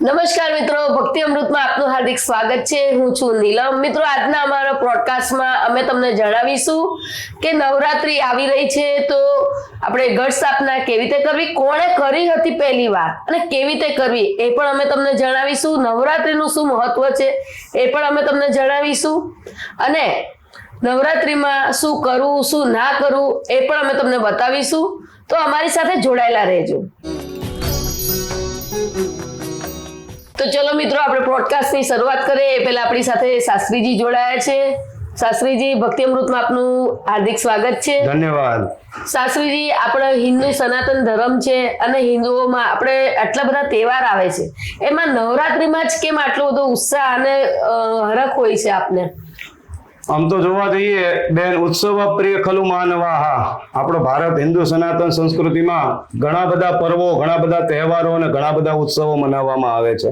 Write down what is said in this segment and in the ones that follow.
નમસ્કાર મિત્રો, ભક્તિ અમૃતમાં આપનું હાર્દિક સ્વાગત છે. હું છું નીલમ. મિત્રો, આજના અમારા પોડકાસ્ટમાં અમે તમને જણાવીશું કે નવરાત્રી આવી રહી છે, તો આપણે ઘટ સ્થાપના કેવી રીતે કરવી, કોણે કરી હતી પહેલી વાર અને કેવી રીતે કરવી, એ પણ અમે તમને જણાવીશું. નવરાત્રીનું શું મહત્વ છે, એ પણ અમે તમને જણાવીશું. અને નવરાત્રીમાં શું કરવું, શું ના કરવું, એ પણ અમે તમને બતાવીશું. તો અમારી સાથે જોડાયેલા રહેજો. તો ચલો મિત્રો આપણે પોડકાસ્ટની શરૂઆત કરીએ. એ પહેલા આપણી સાથે શાસ્ત્રીજી જોડાયા છે. શાસ્ત્રીજી ભક્તિ અમૃતમાં આપનું હાર્દિક સ્વાગત છે. ધન્યવાદ. શાસ્ત્રીજી આપણે હિન્દુ સનાતન ધર્મ છે અને હિન્દુઓમાં આપણે આટલા બધા તહેવાર આવે છે. એમાં નવરાત્રીમાં જ કેમ આટલો બધો ઉત્સાહ અને હરખ હોય છે આપને? આમ તો જોવા જઈએ બેન ઉત્સવ પ્રિય ખલુ માનવાહા. આપણો ભારત હિન્દુ સનાતન સંસ્કૃતિમાં ઘણા બધા પર્વો ઘણા બધા તહેવારો અને ઘણા બધા ઉત્સવો મનાવવામાં આવે છે.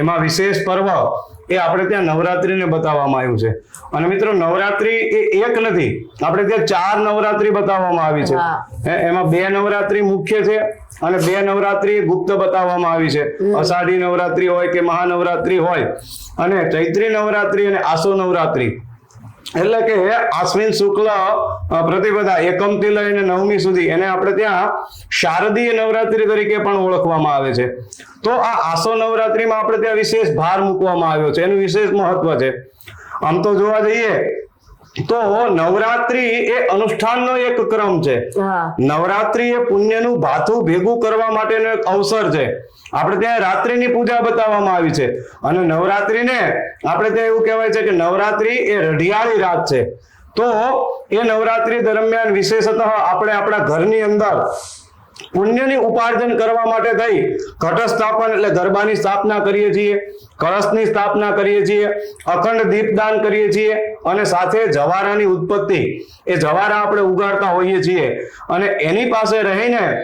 એમાં વિશેષ પર્વ એ આપણે ત્યાં નવરાત્રીને બતાવવામાં આવ્યું છે. અને મિત્રો નવરાત્રી એ એક નથી આપણે ત્યાં ચાર નવરાત્રી બતાવવામાં આવી છે. એમાં બે નવરાત્રી મુખ્ય છે અને બે નવરાત્રી ગુપ્ત બતાવવામાં આવી છે. અષાઢી નવરાત્રી હોય કે મહાનવરાત્રી હોય અને ચૈત્રી નવરાત્રી અને આસો નવરાત્રી. એટલે કે આશ્વિન શુક્લ પ્રતિપદા, એકમથી લઈને નવમી સુધી, એને આપણે ત્યાં શારદીય નવરાત્રી તરીકે પણ ઓળખવામાં આવે છે. તો આ આસો નવરાત્રીમાં આપણે ત્યાં વિશેષ ભાર મૂકવામાં આવ્યો છે. એનું વિશેષ મહત્વ છે. આમ તો જોવા જઈએ તો નવરાત્રી એ અનુષ્ઠાનનો એક ક્રમ છે. નવરાત્રી એ પુણ્યનું ભાથું ભેગું કરવા માટેનો એક અવસર છે. આપણે ત્યાં રાત્રિની પૂજા બતાવવામાં આવી છે. અને નવરાત્રીને આપણે ત્યાં એવું કહેવાય છે કે નવરાત્રી એ રઢિયાળી રાત છે. તો એ નવરાત્રી દરમિયાન વિશેષતઃ આપણે આપણા ઘરની અંદર પુણ્યની ઉપાર્જન કરવા માટે થઈ. ઘટ સ્થાપન એટલે ગરબાની સ્થાપના કરીએ છીએ, કળશની સ્થાપના કરીએ છીએ, અખંડ દીપદાન કરીએ છીએ અને સાથે જવારાની ઉત્પત્તિ. એ જવારા આપણે ઉગાડતા હોઈએ છીએ. અને એની પાસે રહીને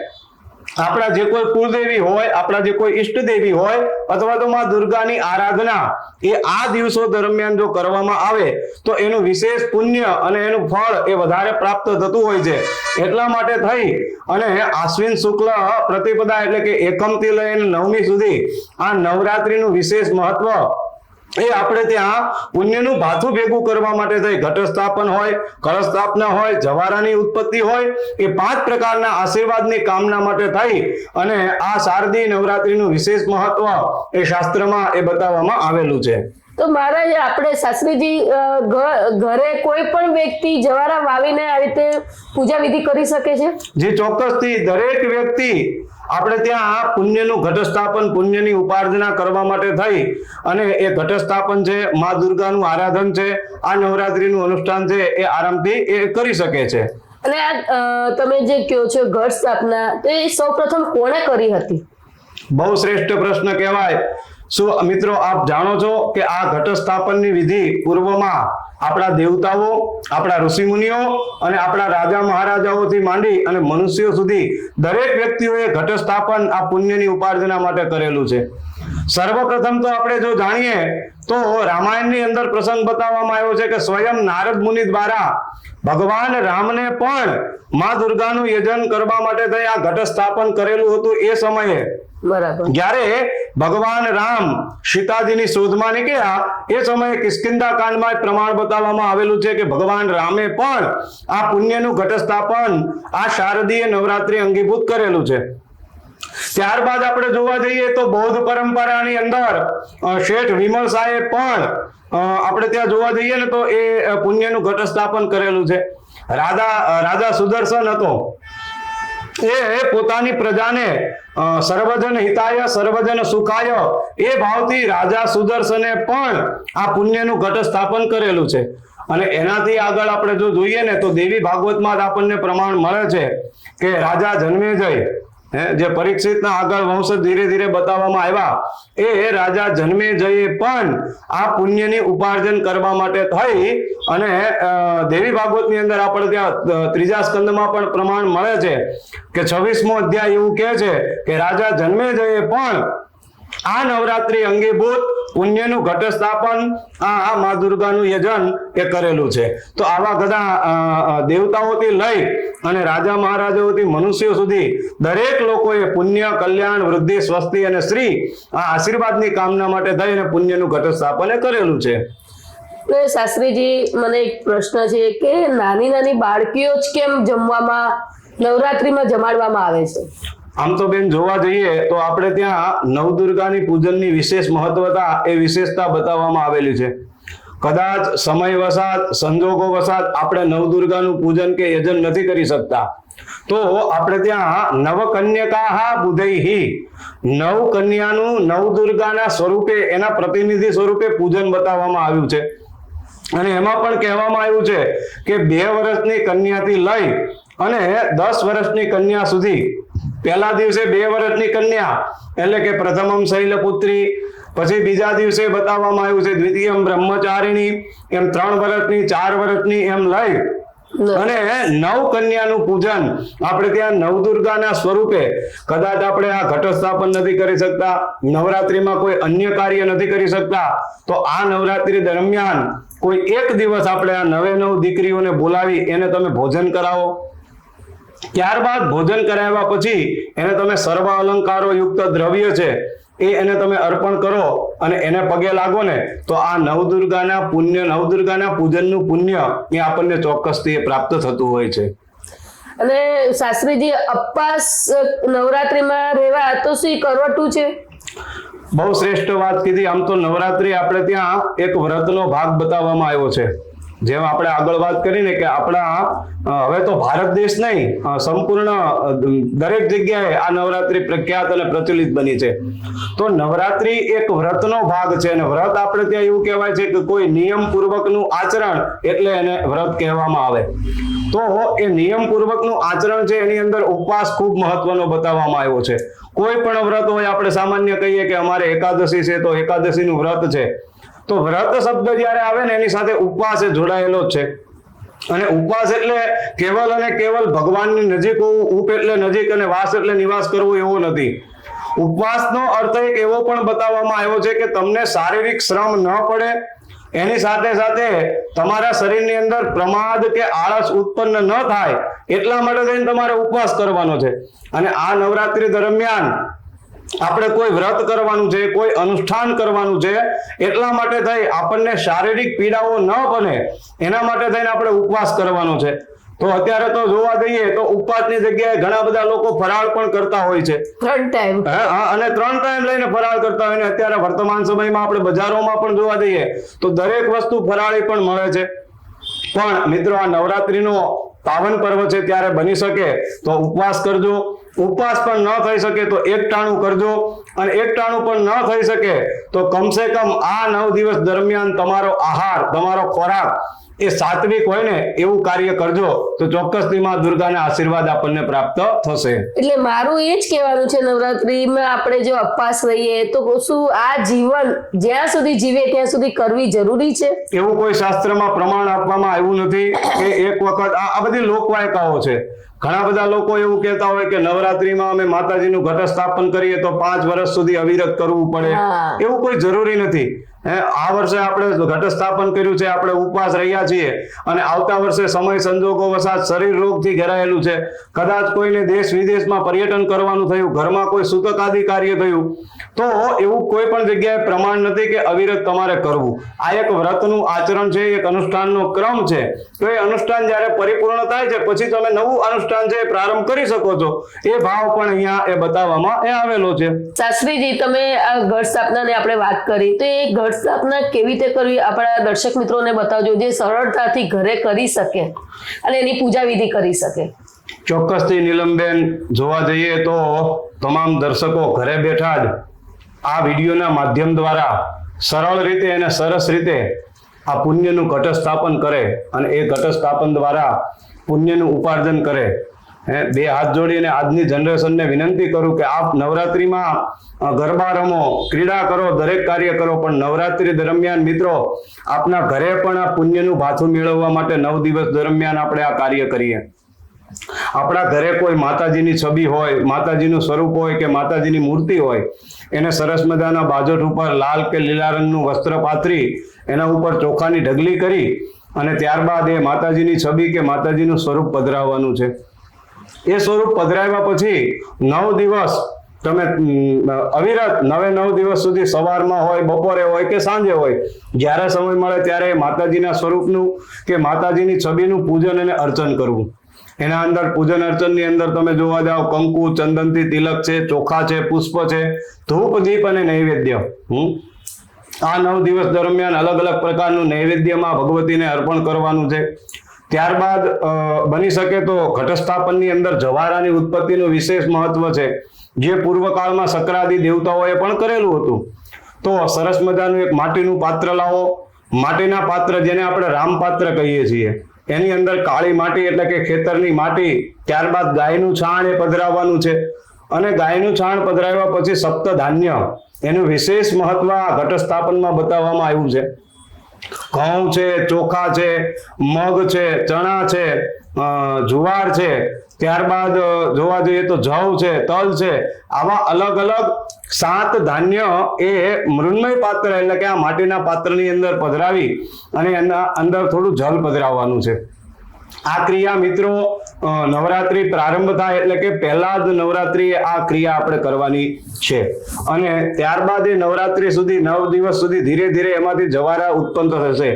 આપણા જે કોઈ કુળદેવી હોય, આપણા જે કોઈ ઈષ્ટદેવી હોય, અથવા તો માં દુર્ગાની આરાધના, એ આ દિવસો દરમિયાન જો કરવામાં આવે, તો એનું વિશેષ પુણ્ય અને એનું ફળ એ વધારે પ્રાપ્ત થતું હોય છે. એટલા માટે થઈ અને આશ્વિન શુક્લ પ્રતિપદા એટલે કે એકમથી લઈને નવમી સુધી આ નવરાત્રીનું વિશેષ મહત્વ એ આપણે ત્યાં પુણ્યનું ભાથું ભેગું કરવા માટે થઈ. ઘટસ્થાપન હોય કરસ્થાપના હોય જવારાની ઉત્પત્તિ હોય એ પાંચ પ્રકારના આશીર્વાદની કામના માટે થઈ. અને આ શારદીય નવરાત્રીનું વિશેષ મહત્વ એ શાસ્ત્રમાં એ બતાવવામાં આવેલું છે. તો મહારાજ આપણે શાસ્ત્રીજી ઘરે કોઈ પણ વ્યક્તિ જવારા વાવીને આ રીતે પૂજા વિધિ કરી શકે છે? જે ચોક્કસથી દરેક વ્યક્તિ આપણે ત્યાં પુણ્યનું ઘટસ્થાપન પુણ્યની ઉપાર્જના કરવા માટે થઈ અને એ ઘટસ્થાપન છે મા દુર્ગાનું આરાધન છે આ નવરાત્રીનું અનુષ્ઠાન છે એ આરામથી એ કરી શકે છે. અને આ તમે જે કહો છો ઘટ સ્થાપના તો એ સૌપ્રથમ કોણે કરી હતી? બહુ શ્રેષ્ઠ પ્રશ્ન કહેવાય. શું મિત્રો આપ જાણો છો કે આ ઘટ સ્થાપનની વિધિ પૂર્વમાં આપણા દેવતાઓ, આપણા ઋષિમુનિઓ અને આપણા રાજા મહારાજાઓથી માંડી અને મનુષ્યો સુધી દરેક વ્યક્તિઓએ ઘટસ્થાપન આ પુણ્યની ઉપાર્જના માટે કરેલું છે. સર્વપ્રથમ તો આપણે જો જાણીએ તો રામાયણની અંદર પ્રસંગ બતાવવામાં આવ્યો છે કે સ્વયં નારદ મુનિ દ્વારા ભગવાન રામને પણ મા દુર્ગાનું યજન કરવા માટે થઈ આ ઘટ સ્થાપન કરેલું હતું એ સમયે. બરાબર. જ્યારે ભગવાન રામ સીતાજીની શોધમાં નીકળ્યા એ સમયે કિસ્કિંદા કાંડમાં પ્રમાણ બતાવવામાં આવેલું છે કે ભગવાન રામે પણ આ પુણ્યનું ઘટસ્થાપન આ શારદીય નવરાત્રી અંગીભૂત કરેલું છે. ત્યારબાદ આપણે જોવા જઈએ તો બૌદ્ધ પરંપરાની અંદર શેઠ વિમલ સાહેબ પણ આપણે ત્યાં જોવા જઈએ ને તો એ પુણ્યનું ઘટ સ્થાપન કરેલું છે. રાધા રાજા સુદર્શન હતો. એ પોતાની પ્રજાને સર્વજન હિતાય, સર્વજન સુખાય, એ ભાવથી રાજા સુદર્શને પણ આ પુણ્યનું ઘટ સ્થાપન કરેલું છે. અને એનાથી આગળ આપણે જો જોઈએ ને તો દેવી ભાગવતમાં આપણને પ્રમાણ મળે છે કે રાજા જન્મેજય હે જે પરીક્ષિતના આગળ વંશ ધીરે ધીરે બતાવવામાં આવ્યા, એ રાજા જન્મે જયે પણ આ પુણ્યની ઉપાર્જન કરવા માટે થઈ અને દેવી ભાગવતની અંદર આપણે ત્યાં ત્રીજા સ્કંદમાં પણ પ્રમાણ મળે છે કે છવ્વીસમો અધ્યાય એવું કહે છે કે રાજા જન્મેજયે પણ આ નવરાત્રી અંગીભૂત પુણ્યનું ઘટ સ્થાપન આ મા દુર્ગાનું યજન એ કરેલું છે. તો આવા બધા દેવતાઓથી લઈ અને રાજા મહારાજાઓથી મનુષ્યો સુધી દરેક લોકોએ પુણ્ય, કલ્યાણ, વૃદ્ધિ, સ્વસ્તિ અને શ્રી આ આશીર્વાદની કામના માટે થઈ અને પુણ્યનું ઘટ સ્થાપન કરેલું છે. તો શાસ્ત્રીજી, મને એક પ્રશ્ન છે કે નાની નાની બાળકીઓ જ કેમ જમવામાં, નવરાત્રીમાં જમાડવામાં આવે છે? આમ તો બેન જોવા જઈએ તો આપણે ત્યાં નવદુર્ગાની પૂજનની વિશેષ મહત્વતા એ વિશેષતા બતાવવામાં આવેલી છે. કદાચ સમય વસાત, સંજોગો વસાત આપણે નવદુર્ગાનું પૂજન કે યજન નથી કરી શકતા. તો આપણે ત્યાં નવકન્યકા બુધૈહી નવ કન્યાનું નવદુર્ગાના સ્વરૂપે, એના પ્રતિનિધિ સ્વરૂપે પૂજન બતાવવામાં આવ્યું છે. અને એમાં પણ કહેવામાં આવ્યું છે કે બે વર્ષની કન્યાથી લઈ અને દસ વર્ષની કન્યા સુધી પહેલા દિવસે બે વર્ષની કન્યા એટલે કે પ્રથમમ શૈલપુત્રી પછી બીજા દિવસે બતાવવામાં આવ્યું છે દ્વિતીયમ બ્રહ્મચારીણી એમ ત્રણ વર્ષની ચાર વર્ષની એમ લઈ. અને નવ કન્યાનું પૂજન. આપણે ત્યાં નવદુર્ગાના સ્વરૂપે કદાચ આપણે આ ઘટ સ્થાપન નથી કરી શકતા નવરાત્રીમાં કોઈ અન્ય કાર્ય નથી કરી શકતા તો આ નવરાત્રી દરમિયાન કોઈ એક દિવસ આપણે આ નવે નવ દીકરીઓને બોલાવી એને તમે ભોજન કરાવો. ત્યારબાદ ભોજન કરાવ્યા પછી એને તમે સર્વ અલંકારો યુક્ત દ્રવ્ય છે એ એને તમે અર્પણ કરો અને એને પગે લાગો ને તો આ નવદુર્ગાના પુણ્ય નવદુર્ગાના પૂજનનું પુણ્ય એ આપણને ચોક્કસથી પ્રાપ્ત થતું હોય છે. અને શાસ્ત્રીજી અપાસ નવરાત્રીમાં રહેવા તો શું કરવટું છે? બહુ શ્રેષ્ઠ વાત કીધી. આમ તો નવરાત્રી આપણે ત્યાં એક વ્રતનો ભાગ બતાવવામાં આવ્યો છે. જેમ આપણે આગળ વાત કરીને કે આપણા હવે તો ભારત દેશ નહીં સંપૂર્ણ દરેક જગ્યાએ આ નવરાત્રી પ્રખ્યાત અને પ્રચલિત બની છે. તો નવરાત્રી એક વ્રતનો ભાગ છે અને વ્રત આપણે ત્યાં એવું કહેવાય છે કે કોઈ નિયમ પૂર્વકનું આચરણ એટલે એને વ્રત કહેવામાં આવે. તો એ નિયમ પૂર્વકનું આચરણ છે એની અંદર ઉપવાસ ખૂબ મહત્વનો બતાવવામાં આવ્યો છે. કોઈ પણ વ્રત હોય, આપણે સામાન્ય કહીએ કે અમારે એકાદશી છે તો એકાદશીનું વ્રત છે. તો વ્રત શબ્દ જ્યારે આવે ને એની સાથે ઉપવાસ જોડાયેલો છે. અને ઉપવાસ એટલે કેવલ અને કેવલ ભગવાનની નજીક હોવું, ઉપ એટલે નજીક અને વાસ એટલે નિવાસ કરવો એવો નથી. ઉપવાસનો અર્થ એક એવો પણ બતાવવામાં આવ્યો છે કે તમને શારીરિક શ્રમ ન પડે, એની સાથે સાથે તમારા શરીરની અંદર પ્રમાદ કે આળસ ઉત્પન્ન ન થાય એટલા માટે થઈને તમારે ઉપવાસ કરવાનો છે. અને આ નવરાત્રી દરમિયાન આપણે કોઈ વ્રત કરવાનું છે કોઈ અનુષ્ઠાન કરવાનું છે એટલા માટે થઈ આપણને શારીરિક પીડાઓ ન બને એના માટે થઈને આપણે ઉપવાસ કરવાનો છે. તો અત્યારે તો જોવા જઈએ તો ઉપવાસની જગ્યાએ ઘણા બધા લોકો ફરાળ પણ કરતા હોય છે. ત્રણ ટાઈમ હા, અને ત્રણ ટાઈમ લઈને ફરાળ કરતા હોય ને અત્યારે વર્તમાન સમયમાં આપણે બજારોમાં પણ જોવા જઈએ તો દરેક વસ્તુ ફરાળી પણ મળે છે. પણ મિત્રો આ નવરાત્રીનો પાવન પર્વ છે ત્યારે બની શકે. તો ઉપવાસ કરજો. ઉપવાસ પણ ન થઈ શકે તો એક ટાણું કરજો. અને એક ટાણું પણ ન થઈ શકે તો કમસે કમ આ નવ દિવસ દરમિયાન તમારો આહાર તમારો ખોરાક એ સાત્વિક હોય ને એવું કાર્ય કરજો તો ચોક્કસથી માં દુર્ગાના આશીર્વાદ આપણને પ્રાપ્ત થશે. એટલે મારું એ જ કહેવાનું છે નવરાત્રીમાં આપણે જો અપવાસ રહીએ તો શું આ જીવન જ્યાં સુધી જીવે ત્યાં સુધી કરવી જરૂરી છે? એવું કોઈ શાસ્ત્રમાં પ્રમાણ આપવામાં આવ્યું નથી કે એક વખત આ બધી લોકવાયકાઓ છે. ઘણા બધા લોકો એવું કહેતા હોય કે નવરાત્રીમાં અમે માતાજીનું ઘટ સ્થાપન કરીએ તો પાંચ વર્ષ સુધી અવિરત કરવું પડે. એવું કોઈ જરૂરી નથી. આ વર્ષે આપણે ઘટ સ્થાપન કર્યું છે આપણે ઉપવાસ રહ્યા છીએ અને આવતા વર્ષે સમય સંજોગો વસાત શરીર રોગથી ઘેરાયેલું છે. કદાચ કોઈને દેશ વિદેશમાં પર્યટન કરવાનું થયું ઘરમાં કોઈ સૂતક આદિ કાર્ય થયું તો એવું કોઈ પણ જગ્યાએ પ્રમાણ નથી કે અવિરત તમારે કરવું. આ એક વ્રતનું આચરણ છે એક અનુષ્ઠાનનો ક્રમ છે. તો એ અનુષ્ઠાન જ્યારે પરિપૂર્ણ થાય છે પછી તમે નવું અનુષ્ઠાન છે એ પ્રારંભ કરી શકો છો એ ભાવ પણ અહીંયા એ બતાવવામાં એ આવેલો છે. શાસ્ત્રીજી તમે આ ઘટ સ્થાપનાની આપણે વાત કરી તો એ ઘટ સ્થાપના કેવી રીતે કરવી આપણા દર્શક મિત્રોને બતાવજો જે સરળતાથી ઘરે કરી શકે અને એની પૂજા વિધિ કરી શકે. ચોક્કસથી નીલમબેન જોવા જઈએ તો તમામ દર્શકો ઘરે બેઠા જ આ વિડીયોના માધ્યમ દ્વારા સરળ રીતે અને સરસ રીતે આ પુણ્યનું ઘટ સ્થાપન કરે અને એ ઘટસ્થાપન દ્વારા પુણ્યનું ઉપાર્જન કરે. હે, બે હાથ જોડીને આજની જનરેશનને વિનંતી કરું કે આપ નવરાત્રિમાં ગરબા રમો, ક્રીડા કરો, દરેક કાર્ય કરો, પણ નવરાત્રિ દરમિયાન મિત્રો, આપના ઘરે પણ આ પુણ્યનું ભાથું મેળવવા માટે નવ દિવસ દરમિયાન આપણે આ કાર્ય કરીએ. આપણા ઘરે કોઈ માતાજીની છબી હોય, માતાજીનું સ્વરૂપ હોય કે માતાજીની મૂર્તિ હોય, એને સરસ મજાના બાજોટ ઉપર લાલ કે લીલા રંગનું વસ્ત્ર પાથરી, એના ઉપર ચોખાની ઢગલી કરી અને ત્યારબાદ એ માતાજીની છબી કે માતાજીનું સ્વરૂપ પધરાવવાનું છે. એ સ્વરૂપ પધરાવ્યા પછી નવ દિવસ તમે અવિરત નવે નવ દિવસ સુધી સવારમાં હોય, બપોરે હોય કે સાંજે હોય, જ્યારે સમય મળે ત્યારે માતાજીના સ્વરૂપનું કે માતાજીની છબીનું પૂજન અને અર્ચન કરવું. એના અંદર પૂજન અર્ચનની અંદર તમે જોવા જાઓ, કંકુ, ચંદનથી તિલક છે, ચોખા છે, પુષ્પ છે, ધૂપ, દીપ અને નૈવેદ્ય. હમ? આ નવ દિવસ દરમિયાન અલગ અલગ પ્રકારનું નૈવેદ્યમાં ભગવતીને અર્પણ કરવાનું છે. ત્યારબાદ બની શકે તો ઘટસ્થાપનની અંદર જવારાની ઉત્પત્તિનું વિશેષ મહત્વ છે, જે પૂર્વકાળમાં સક્રાદી દેવતાઓએ પણ કરેલું હતું. તો સરસ મજાનું એક માટીનું પાત્ર લાવો. માટીના પાત્ર જેને આપણે રામપાત્ર કહીએ છીએ. એની અંદર કાળી માટી એટલે કે ખેતરની માટી, ત્યારબાદ ગાયનું છાણ એ પધરાવવાનું છે. અને ગાયનું છાણ પધરાવ્યા પછી સપ્ત ધાન્ય, એનું વિશેષ મહત્વ આ ઘટસ્થાપનમાં બતાવવામાં આવ્યું છે. ઘઉં છે, ચોખા છે, મગ છે, ચણા છે જુવાર છે. ત્યારબાદ જોવા જઈએ તો જવ છે, તલ છે. આવા અલગ અલગ સાત ધાન્ય એ મૃન્મય પાત્ર એટલે કે આ માટીના પાત્રની અંદર પધરાવી અને એના અંદર થોડું જલ પધરાવવાનું છે. આ ક્રિયા મિત્રો નવરાત્રી પ્રારંભ થાય એટલે કે પહેલા જ નવરાત્રી આ ક્રિયા આપણે કરવાની છે. અને ત્યારબાદ એ નવરાત્રી સુધી, નવ દિવસ સુધી ધીરે ધીરે એમાંથી જવારા ઉત્પન્ન થશે.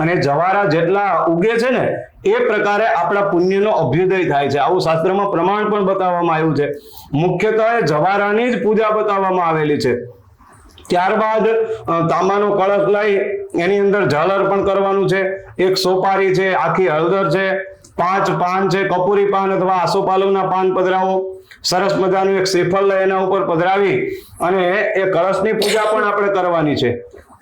અને જવારા જેટલા ઉગે છે ને, એ પ્રકારે આપણા પુણ્યનો અભ્યુદય થાય છે. આવું શાસ્ત્રમાં પ્રમાણ પણ બતાવવામાં આવ્યું છે. મુખ્યત્વે જવારાની જ પૂજા બતાવવામાં આવેલી છે. ત્યારબાદ તાંબાનો કળશ લઈ, એની અંદર જળ અર્પણ કરવાનું છે. એક સોપારી છે, આખી હળદર છે. પાંચ પાન છે, કપૂરી પાન અથવા આસોપાલવના પાન પધરાવો. સરસ મજાનું એક શ્રીફળ લઈ એના ઉપર પધરાવી અને એ કળશની પૂજા પણ આપણે કરવાની છે.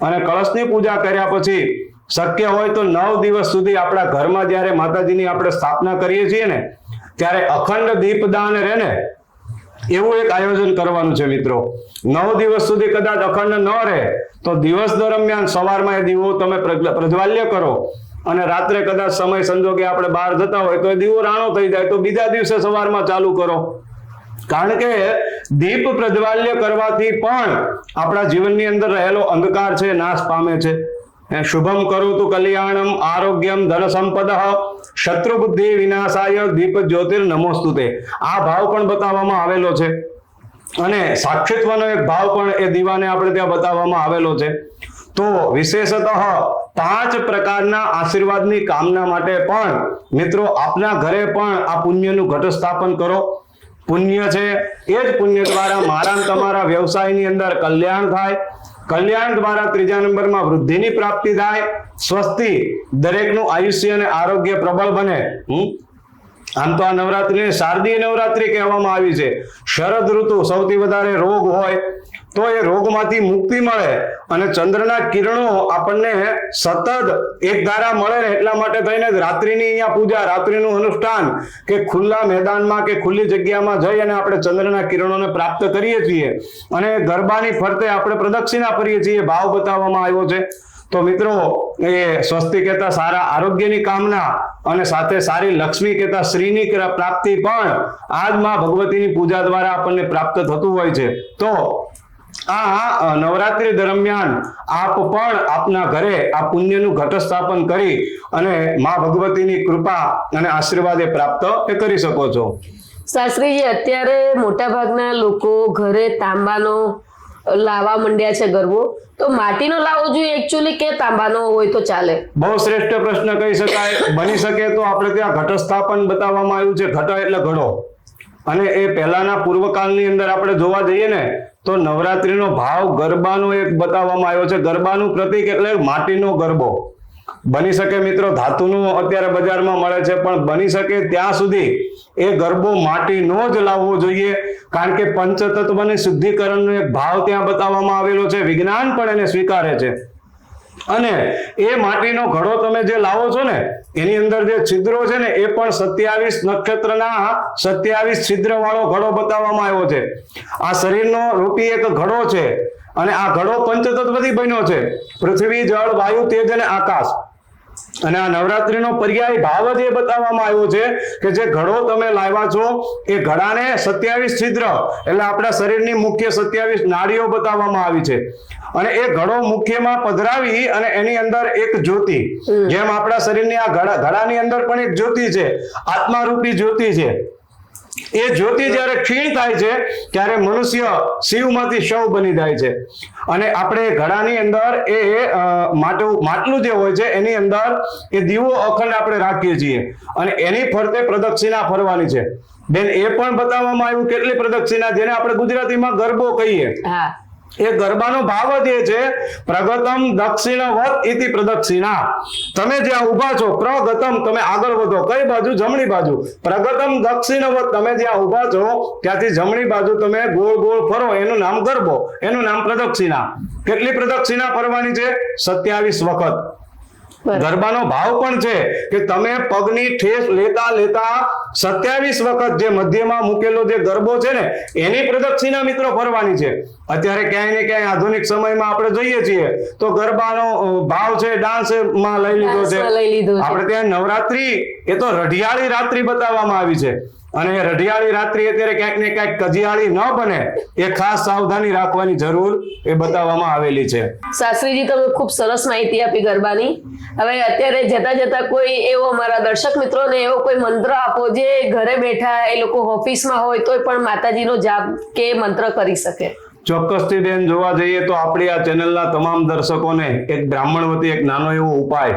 અને કળશની પૂજા કર્યા પછી શક્ય હોય તો નવ દિવસ સુધી આપણા ઘરમાં જ્યારે માતાજીની આપણે સ્થાપના કરીએ છીએ ને, ત્યારે અખંડ દીપદાન રહે ને, એવું એક આયોજન કરવાનું છે મિત્રો. નવ દિવસ સુધી કદાચ અખંડ ન રહે, તો દિવસ દરમિયાન સવારમાં એ દીવો તમે પ્રજ્વ- પ્રજ્વાલ્ય કરો. અને રાત્રે કદાચ સમય સંજોગે આપણે બહાર જતા હોય તો એ દીવો રાણો થઈ જાય. તો બીજા દિવસે સવારમાં ચાલુ કરો. કારણ કે દીપ પ્રજ્વાલ્ય કરવાથી પણ આપણા જીવનની અંદર રહેલો અંધકાર છે, નાશ પામે છે. શુભમ શુભમ કરોતુ કલ્યાણમ આરોગ્યમ ધન સંપદ શત્રુ બુદ્ધિ વિનાશાય દીપ જ્યોતિર નમોસ્તુતે. આ ભાવ પણ બતાવવામાં આવેલો છે. અને સાક્ષિત્વનો એક ભાવ પણ એ દીવાને આપણે ત્યાં બતાવવામાં આવેલો છે. તો વિશેષતઃ પાંચ પ્રકારના આશીર્વાદની કામના માટે પણ મિત્રો આપના ઘરે પણ આ પુણ્યનું ઘટસ્થાપન કરો. પુણ્ય છે, એ જ પુણ્ય દ્વારા મારા તમારા વ્યવસાયની અંદર કલ્યાણ થાય. કલ્યાણ દ્વારા ત્રીજા નંબરમાં વૃદ્ધિની પ્રાપ્તિ થાય. સ્વસ્તિ દરેકનું આયુષ્ય અને આરોગ્ય પ્રબળ બને. આમ તો આ નવરાત્રીને શારદીય નવરાત્રી કહેવામાં આવી છે. શરદ ઋતુ સૌથી વધારે રોગ હોય. તો એ રોગમાંથી મુક્તિ મળે અને ચંદ્રના કિરણો આપણને સતત એક ધારા મળે એટલા માટે થઈને રાત્રિની અહીંયા પૂજા, રાત્રિનું અનુષ્ઠાન કે ખુલ્લા મેદાનમાં કે ખુલ્લી જગ્યામાં જઈ અને આપણે ચંદ્રના કિરણોને પ્રાપ્ત કરીએ છીએ. અને ગરબાની ફરતે આપણે પ્રદક્ષિણા કરીએ છીએ. ભાવ બતાવવામાં આવ્યો છે. તો મિત્રો, એ સ્વસ્તિ કહેતા સારા આરોગ્યની કામના અને સાથે સારી લક્ષ્મી કહેતા શ્રીની પ્રાપ્તિ પણ આજમાં ભગવતીની પૂજા દ્વારા આપણને પ્રાપ્ત થતું હોય છે. તો આ નવરાત્રી દરમિયાન આપ પણ આપના ઘરે આ પુણ્યનું ઘટસ્થાપન કરી અને મા ભગવતીની કૃપા અને આશીર્વાદ પ્રાપ્ત એ કરી શકો છો. શાસ્ત્રીજી અત્યારે મોટાભાગના લોકો ઘરે તાંબાનો લાવા માંડ્યા છે ગરબો. તો માટીનો લાવવો જોઈએ એકચ્યુઅલી કે તાંબાનો હોય તો ચાલે? બહુ શ્રેષ્ઠ પ્રશ્ન કહી શકાય. બની શકે તો આપણે ત્યાં ઘટસ્થાપન બતાવવામાં આવ્યું છે. ઘટ એટલે ઘડો. અને એ પહેલાના પૂર્વકાળની અંદર આપણે જોવા જઈએ ને તો નવરાત્રીનો ભાવ ગરબાનો એક બતાવવામાં આવ્યો છે. ગરબાનું પ્રતીક એટલે માટીનો ગરબો. બની શકે મિત્રો, ધાતુનું અત્યારે બજારમાં મળે છે, પણ બની શકે ત્યાં સુધી એ ગરબો માટીનો જ લાવવો જોઈએ. કારણ કે પંચતત્વની શુદ્ધિકરણનો એક ભાવ ત્યાં બતાવવામાં આવેલો છે. વિજ્ઞાન પણ એને સ્વીકારે છે. અને એ માટીનો ઘડો તમે જે લાવો છો ને, એની અંદર જે છિદ્રો છે ને, એ પણ સત્યાવીસ નક્ષત્રના સત્યાવીસ છિદ્ર વાળો ઘડો બતાવવામાં આવ્યો છે. આ શરીરનો રૂપી એક ઘડો છે અને આ ઘડો પંચતત્વથી બન્યો છે. પૃથ્વી, જળ, વાયુ, તેજ અને આકાશ. અને આ નવરાત્રીનો પર્યાય ભાવ જ એ બતાવવામાં આવ્યો છે કે જે ઘડો તમે લાવ્યા છો એ ઘડાને સત્યાવીસ છિદ્ર એટલે આપણા શરીરની મુખ્ય સત્યાવીસ નાડીઓ બતાવવામાં આવી છે. અને એ ઘડો મુખ્યમાં પધરાવી અને એની અંદર એક જ્યોતિ. જેમ આપણા શરીરની આ ઘડા ઘડાની અંદર પણ એક જ્યોતિ છે આત્મારૂપી જ્યોતિ છે. એ જ્યોતિ જ્યારે ક્ષીણ થાય છે, ત્યારે મનુષ્ય શિવમાંથી શવ બની જાય છે. અને આપણે ઘડાની અંદર એ માટું, માટલું જે હોય છે, એની અંદર એ દીવો અખંડ આપણે રાખીએ છીએ. અને એની ફરતે પ્રદક્ષિણા ફરવાની છે. બેન, એ પણ બતાવવામાં આવ્યું, કેટલી પ્રદક્ષિણા, જેને આપણે ગુજરાતીમાં ગરબો કહીએ. એ ગરબાનો ભાવ જ એ છે પ્રગતમ દક્ષિણવત ઇતિ પ્રદક્ષિણા. તમે જ્યાં ઊભા છો પ્રગતમ તમે આગળ વધો. કઈ બાજુ? જમણી બાજુ. પ્રગતમ દક્ષિણવત તમે જ્યાં ઊભા છો ત્યાંથી જમણી બાજુ તમે ગોળ ગોળ ફરો. એનું નામ ગરબો. એનું નામ પ્રદક્ષિણા. કેટલી પ્રદક્ષિણા ફરવાની છે? સત્યાવીસ વખત. ગરબાનો ભાવ પણ છે કે તમે પગની ઠેસ લેતા લેતા સત્યાવીસ વખત જે મધ્યમાં મૂકેલો જે ગરબો છે ને એની પ્રદક્ષિણા મિત્રો ફરવાની છે. અત્યારે ક્યાંય ને ક્યાંય આધુનિક સમયમાં આપણે જોઈએ છીએ તો ગરબાનો ભાવ છે ડાન્સમાં લઈ લીધો છે. આપણે ત્યાં નવરાત્રી એ તો રઢિયાળી રાત્રિ બતાવવામાં આવી છે. અને રઢિયાળી રાત્રિ અત્યારે ક્યાંક ને ક્યાંક કજિયાળી ન બને એ ખાસ સાવધાની રાખવાની જરૂર એ બતાવવામાં આવેલી છે. શાસ્ત્રીજી તમે ખૂબ સરસ માહિતી આપી ગરબાની. હવે અત્યારે જતા જતા કોઈ એવો મારા દર્શક મિત્રોને એવો કોઈ મંત્ર આપો જે ઘરે બેઠા એ લોકો ઓફિસમાં હોય તોય પણ માતાજીનો જાપ કે મંત્ર કરી શકે. ચોક્કસથી બેન, જોવા જઈએ તો આપણી આ ચેનલના તમામ દર્શકોને એક બ્રાહ્મણ વતી એક નાનો એવો ઉપાય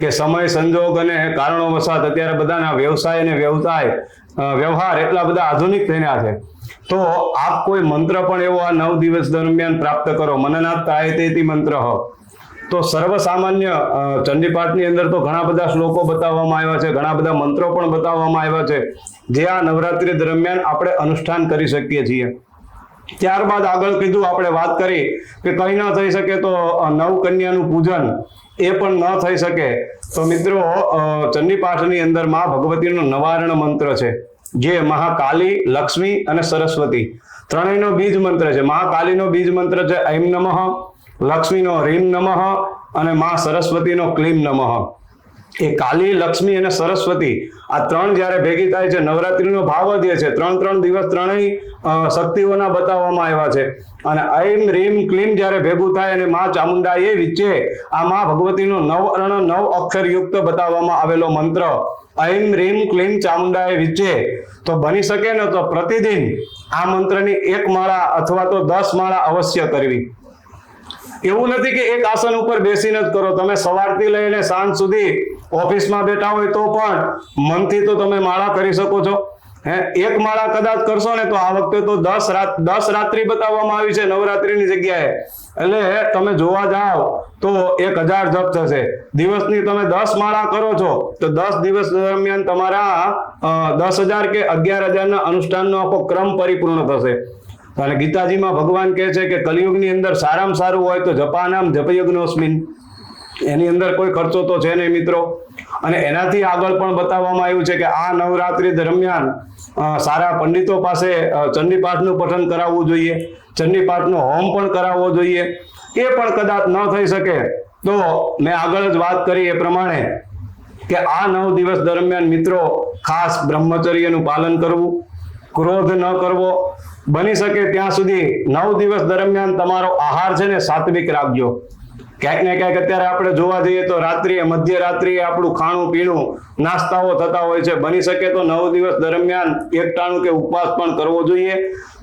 કે સમય, સંજોગ અને કારણો વસાત અત્યારે બધાના વ્યવસાય અને વ્યવસાય વ્યવહાર એટલા બધા આધુનિક થયા છે. તો આપ કોઈ મંત્ર પણ એવો આ નવ દિવસ દરમિયાન પ્રાપ્ત કરો. મનનાથ તાયતેતિ મંત્ર તો સર્વસામાન્ય ચંડીપાઠની અંદર તો ઘણા બધા શ્લોકો બતાવવામાં આવ્યા છે, ઘણા બધા મંત્રો પણ બતાવવામાં આવ્યા છે, જે આ નવરાત્રી દરમિયાન આપણે અનુષ્ઠાન કરી શકીએ છીએ. ત્યારબાદ આગળ કીધું, આપણે વાત કરી કે કંઈ ન થઈ શકે તો નવકન્યાનું પૂજન એ પણ ન થઈ શકે. તો મિત્રો ચંડીપાઠની અંદર મા ભગવતીનો નવારણ મંત્ર છે, જે મહાકાલી, લક્ષ્મી અને સરસ્વતી. ત્રણેયનો બીજ મંત્ર છે. મહાકાલીનો બીજ મંત્ર છે, ઐમ નમઃ, લક્ષ્મીનો રીમ નમઃ અને મા સરસ્વતીનો ક્લીમ નમઃ. એ કાલી, લક્ષ્મી અને સરસ્વતી આ ત્રણ જ્યારે ભેગી થાય છે, નવરાત્રીનો ભાવ જ છે, ત્રણ ત્રણ દિવસ ત્રણેય શક્તિઓના બતાવવામાં આવ્યા છે. અને ઐમ રીમ ક્લીમ જ્યારે ભેગું થાય અને મા ચામુંડા એ વિચે આ મા ભગવતીનો નવ અર્ણ નવ અક્ષર યુક્ત બતાવવામાં આવેલો મંત્ર ઐમ રીમ ક્લીમ ચામુંડા એ વિચે, તો બની શકે ને તો પ્રતિદિન આ મંત્રની એક માળા અથવા તો દસ માળા અવશ્ય કરવી. એવું નથી કે એક આસન ઉપર બેસીને જ કરો. તમે સવારથી લઈને સાંજ સુધી ઓફિસમાં બેઠા હોય તો પણ મનથી તો તમે માળા કરી શકો છો. હે, એક માળા કદાચ કરશો ને તો આ વખતે તો દસ રાત, દસ રાત્રિ બતાવવામાં આવી છે નવરાત્રિની જગ્યાએ. એટલે તમે જોવા જાઓ તો એક હજાર જપ થશે. દિવસની તમે દસ માળા કરો છો, તો દસ દિવસ દરમિયાન તમારા દસ હજાર કે અગિયાર હજારના અનુષ્ઠાનનો આખો ક્રમ પરિપૂર્ણ થશે. અને ગીતાજીમાં ભગવાન કહે છે કે કલિયુગની અંદર સારામાં સારું હોય તો જપાનામ જપયજ્ઞોસ્મિન. એની અંદર કોઈ ખર્ચો તો છે નહીં મિત્રો. અને એનાથી આગળ પણ બતાવવામાં આવ્યું છે કે આ નવરાત્રી દરમિયાન સારા પંડિતો પાસે ચંડીપાઠનું પઠન કરાવવું જોઈએ, ચંડીપાઠનો હોમ પણ કરાવવો જોઈએ. એ પણ કદાચ ન થઈ શકે તો મેં આગળ જ વાત કરી એ પ્રમાણે કે આ નવ દિવસ દરમિયાન મિત્રો ખાસ બ્રહ્મચર્યનું પાલન કરવું, ક્રોધ ન કરવો, બની શકે ત્યાં સુધી નવ દિવસ દરમિયાન તમારો આહાર છે ને સાત્વિક રાખજો. ક્યાંક ને ક્યાંક અત્યારે આપણે જોવા જઈએ તો રાત્રિએ મધ્યરાત્રિએ આપણું ખાણું પીણું નાસ્તાઓ થતા હોય છે. બની શકે તો નવ દિવસ દરમિયાન એકટાણું કે ઉપવાસ પણ કરવો જોઈએ.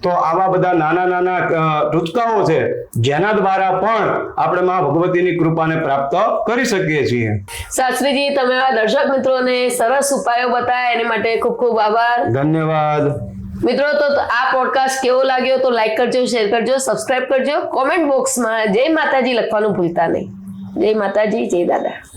તો આવા બધા નાના નાના ટૂચકાઓ છે જેના દ્વારા પણ આપણે માં ભગવતીની કૃપાને પ્રાપ્ત કરી શકીએ છીએ. શાસ્ત્રીજી તમે આ દર્શક મિત્રોને સરસ ઉપાયો બતાવ્યા એની માટે ખૂબ ખૂબ આભાર. ધન્યવાદ. મિત્રો, તો આ પોડકાસ્ટ કેવો લાગ્યો તો લાઈક કરજો શેર કરજો સબસ્ક્રાઇબ કરજો. કોમેન્ટ બોક્સમાં જય માતાજી લખવાનું ભૂલતા નહીં. જય માતાજી, જય દાદા.